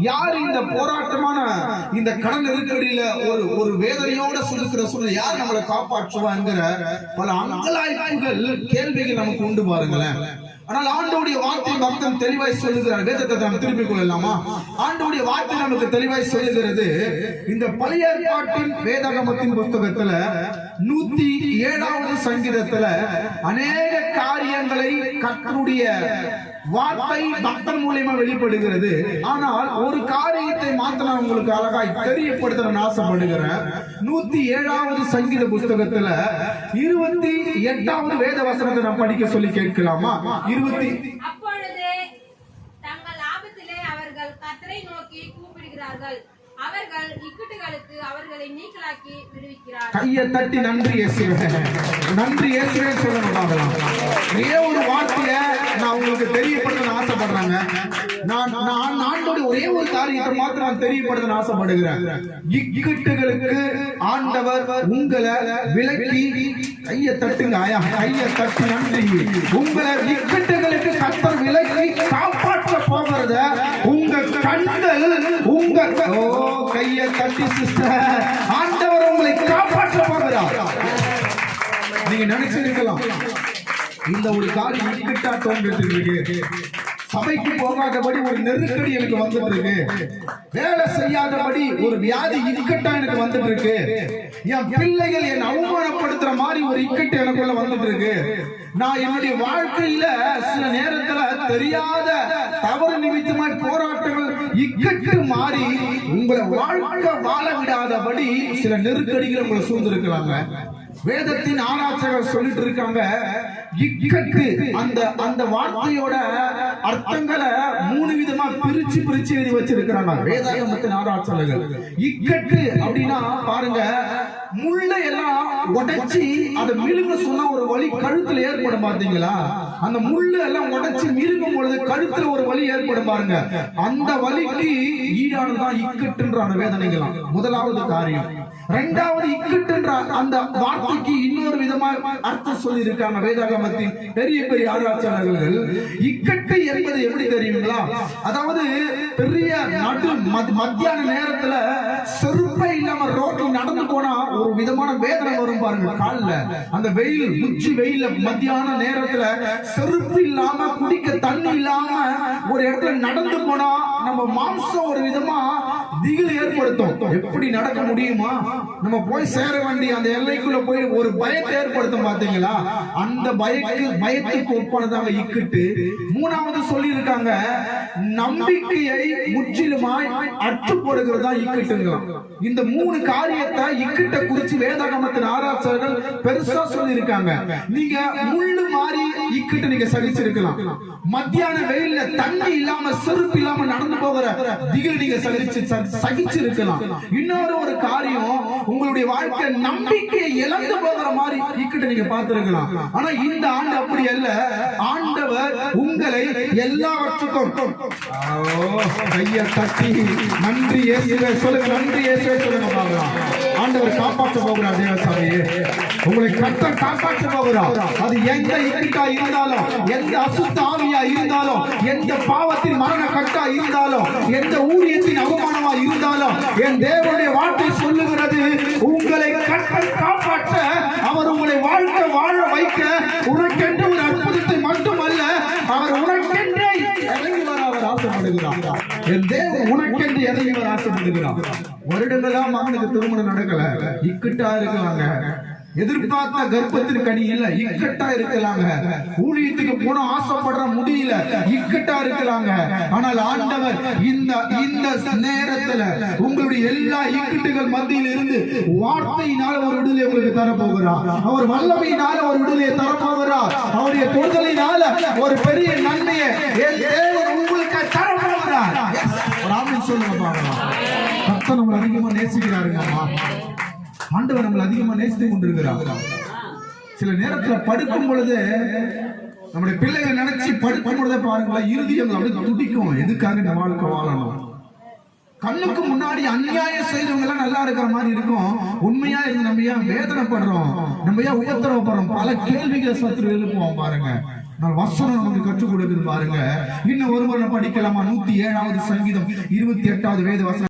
யார் இந்த போராட்டமான இந்த கடன் நெருக்கடியில ஒரு ஒரு வேதனையோட சொல்லுகிற சூழல் யார் நம்மளை காப்பாற்றுவாங்கிற பல அங்கலாய்ப்புகள் கேள்விகள் நமக்கு உண்டு பாருங்களேன். ஆனால் ஆண்டோடைய வார்த்தை பக்தம் தெளிவாய் சொல்லுகிறார். வேதத்தை நாம் திருப்பிக் கொள்ளலாமா? ஆண்டோடைய வார்த்தை நமக்கு தெளிவாய் சொல்லுகிறது. இந்த பழைய ஏற்பாட்டின் வேதகமத்தின் புஸ்தகத்துல நூத்தி ஏழாவது சங்கீதத்துல அநேக காரியங்களை கத்தருடைய வார்த்தை பக்தன் மூலியமா வெளிப்படுகிறது. ஆனால் ஒரு காரியத்தை மாத்த நான் உங்களுக்கு அழகாய் தெரியப்படுத்த நான் ஆசைப்படுகிறேன். நூத்தி ஏழாவது சங்கீத புஸ்தகத்துல இருபத்தி எட்டாவது வேத வசனத்தை நான் படிக்க சொல்லி கேட்கலாமா? இருபத்தி அப்பொழுது தங்கள் ஆபத்திலே அவர்கள் கர்த்தரை நோக்கி கூப்பிடுகிறார்கள். அவர்கள் இக்கட்டுகளுக்கு அவர்களை நீக்கலாக்கி விடுவிக்கிறார். கையை தட்டி நன்றி இயேசுவே. நன்றி இயேசுவே சொல்லணும் பார்க்கலாம். ஒரே ஒரு வார்த்தைய நான் தெரியப்படுத்த ஆசைப்படுறாங்க. நான் நான் ஆண்டோட ஒரே ஒரு காரியத்தை மாத்திரம் நான் தெரியப்படுத்த ஆசைப்படுகிறேன். இக்கட்டுகளுக்கு ஆண்டவர் உங்களை விலக்கி கைய தட்டுங்க ஆயா கைய தட்டு நன்றி. உங்களை இக்கட்டுகளுக்கு கத்தர் விலக்கி காப்பாற்ற போகிறத உங்க கண்கள் உங்க ஓ கைய தட்டி சிஸ்டர் ஆண்டவர் உங்களை காப்பாற்ற போகிறார். நீங்க நினைச்சிருக்கலாம். இந்த ஒரு காரியம் இக்கட்டா தோன்றிட்டு இருக்கு. சபைக்கு போகாதபடி ஒரு நெருக்கடி எனக்கு வந்துட்டு இருக்கு. வேலை செய்யாதபடி ஒரு வியாதி இக்கட்டா எனக்கு வந்துட்டு இருக்கு. என் பிள்ளைகள் என் அவமானப்படுத்துற மாதிரி ஒரு இக்கட்டு எனக்குள்ள வந்துட்டு இருக்கு. நான் என்னுடைய வாழ்க்கையில சில நேரத்துல தெரியாத தவறு நிமித்தமாய் போராட்டங்கள் இக்கட்டு மாறி உங்களை வாழ்க்கை வாழ விடாதபடி சில நெருக்கடிகள் உங்களை சூழ்ந்திருக்கிறாங்க வேதத்தின் ஆராய்ச்சிகள் சொல்லிட்டு இருக்காங்க இக்கட்டு அந்த அந்த வார்த்தையோட அர்த்தங்களை மூணு விதமா பிரிச்சு பிரிச்சு எழுதி வச்சிருக்கிறாங்க வேதாகமத்தின் ஆராய்ச்சியாளர்கள். இக்கட்டு அப்படின்னா பாருங்க முள்ளை எல்லாம் உடைச்சி அதை மிருங்க சொன்னா ஒரு வலி கழுத்துல ஏற்படும் பாத்தீங்களா அந்த முள்ளு எல்லாம் உடைச்சு மிருங்கும் பொழுது கழுத்துல ஒரு வலி ஏற்படும் பாருங்க. அந்த வலிக்கு ஈடானதுதான் அந்த வேதனைகளாம் முதலாவது காரியம். இரண்டாவது இக்கட்டுன்ற அந்த வார்த்தைக்கு இன்னொரு விதமாக அர்த்தம் சொல்லி இருக்காங்க வேதாகமத்தின் பெரிய பெரிய ஆராய்ச்சியாளர்கள். இக்கட்டு என்பது எப்படி தெரியுங்களா? அதாவது பெரிய நடு மத்- மத்தியான நேரத்துல செருப்பை இல்லாம ரோட்ல நடந்து போனா ஒரு விதமான வேதனை வரும் பாருங்க காலில். அந்த வெயில் உச்சி வெயில மத்தியான நேரத்துல செருப்பு இல்லாம குடிக்க தண்ணி இல்லாம ஒரு இடத்துல நடந்து போனா நம்ம மாம்சம் ஒரு விதமா திகில் ஏற்படுத்தும். எப்படி நடக்க முடியுமா? நம்ம போய் சேர வேண்டிய அந்த எல்லைக்குள்ள போய் ஒரு பயத்தை ஏற்படுத்தும் பாத்தீங்களா? அந்த பயக்கு பயத்துக்கு ஒப்பானதாக இக்கிட்டு மூணாவது சொல்லி இருக்காங்க நம்பிக்கையை முற்றிலுமாய் அற்றுப்படுகிறதா போடுகிறதா இந்த மூணு காரியத்தை இக்கிட்ட குறிச்சு வேதாகமத்தின் ஆராய்ச்சியாளர்கள் பெருசா சொல்லி இருக்காங்க நீங்க முள்ளு மாறி இக்கிட்டு நீங்க சகிச்சிருக்கலாம். மத்தியான வெயில்ல தண்ணி இல்லாம செருப்பு இல்லாம நடந்து போகிற திகில் நீங்க சகிச்சு சகிச்சு இருக்கலாம் இன்னொரு ஒரு காரியம் உங்களுடைய வாழ்க்கை நம்பிக்கையை இழந்து போகிற மாதிரி இக்கிட்ட நீங்க பார்த்திருக்கலாம். ஆனா இந்த ஆண்டு அப்படி அல்ல. ஆண்டவர் உங்களை எல்லாவற்றுக்கும் கைய தட்டி நன்றி இயேசுவே சொல்லுங்க நன்றி இயேசுவே சொல்லுங்க பார்க்கலாம் ஆண்டவர் காப்பாற்ற போகிறார் தேவசாமியே உங்களை கத்த காப்பாற்ற போகிறார் அது எந்த இக்கிட்டா இருந்தாலும் எந்த அசுத்த ஆவியா இருந்தாலும் எந்த பாவத்தின் மரண கட்டா இருந்தாலும் எந்த ஊழியத்தின் அவமானமா இருந்தாலும் என் தேவனுடைய வார்த்தை சொல்லுகிறது. உங்களை கட்ட காப்பாற்ற அவர் உங்களை வாழ்க்க வாழ வைக்க உனக்கென்று ஒரு அற்புதத்தை மட்டுமல்ல அவர் உனக்கென்றே இறங்கி அவர் ஆசைப்படுகிறார் என் தேவன் உனக்கென்று இறங்கி வர ஆசைப்படுகிறார் வருடங்களா மகனுக்கு திருமணம் நடக்கல. இக்கிட்டா இருக்கிறாங்க. எதிர்பார்த்த கர்ப்பத்தின் கனி இல்ல இக்கட்டா இருக்கலாங்க. ஊழியத்துக்கு போன ஆசைப்படுற முடியல இக்கட்டா இருக்கலாங்க. ஆனால் ஆண்டவர் இந்த இந்த நேரத்துல உங்களுடைய எல்லா இக்கட்டுகள் மத்தியில் இருந்து வார்த்தையினால ஒரு விடுதலை உங்களுக்கு தரப்போகிறார் அவர் வல்லமையினால ஒரு விடுதலை தரப்போகிறார் அவருடைய தொடுதலினால ஒரு பெரிய நன்மையை உங்களுக்கு தரப்போகிறார். சொல்லுங்க பாருங்க. கர்த்தர் நம்மளை அதிகமா நேசிக்கிறாருங்க ஆண்டவர் நம்மளை அதிகமா நேசித்து கொண்டிருக்கிறார். சில நேரத்துல படுக்கும் பொழுது நம்முடைய பிள்ளைகளை நினைச்சு படுக்கும் பொழுதே பாருங்களேன் இறுதி அப்படியே துடிக்கும். எதுக்காக இந்த வாழ்க்கை வாழணும்? கண்ணுக்கு முன்னாடி அநியாயம் செய்தவங்க எல்லாம் நல்லா இருக்கிற மாதிரி இருக்கும். உண்மையா இருந்து நம்ம ஏன் வேதனைப்படுறோம்? நம்ம ஏன் உபத்திரவப்படுறோம் பல கேள்விகளை சத்துரு எழுப்புவோம் பாருங்க. நான் வசனம் நமக்கு கற்றுக் கொடுக்குது பாருங்க. இன்னும் ஒரு முறை படிக்கலாமா? நூத்தி ஏழாவது சங்கீதம் இருபத்தி எட்டாவது வேத வசனம்.